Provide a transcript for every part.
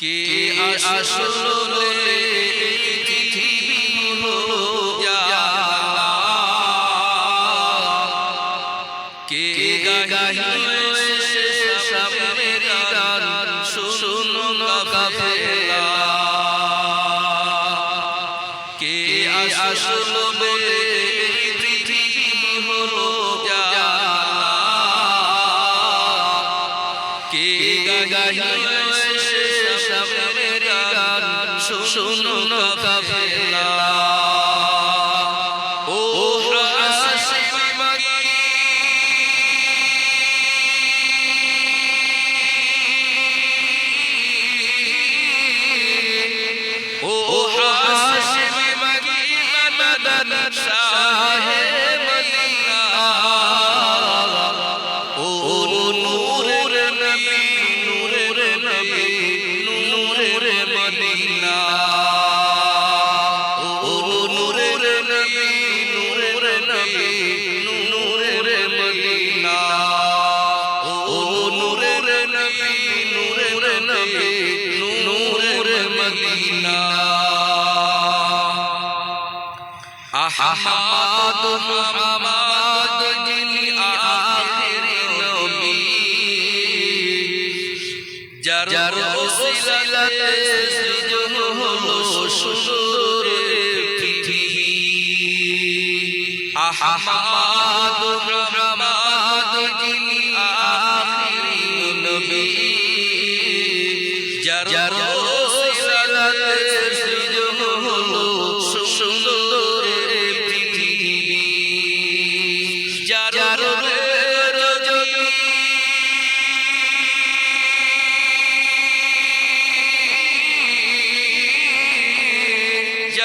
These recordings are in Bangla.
কে আসলে পৃথিবী হলো? কে গাহিল সামনের গান শুনুন কাফেলা কে আসলো গাই গাই শুনো আহাদ মুহাম্মদ যিনি আখির নবী। যার ওসিলাতে সৃজন হলো সুন্দর পৃথিবী আহাদ মুহাম্মদ যিনি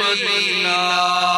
মদিনা।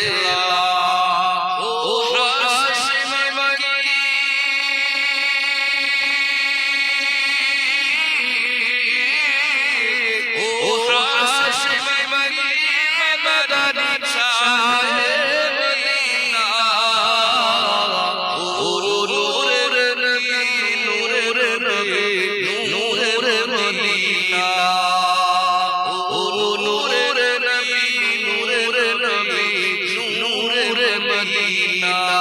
মদিনা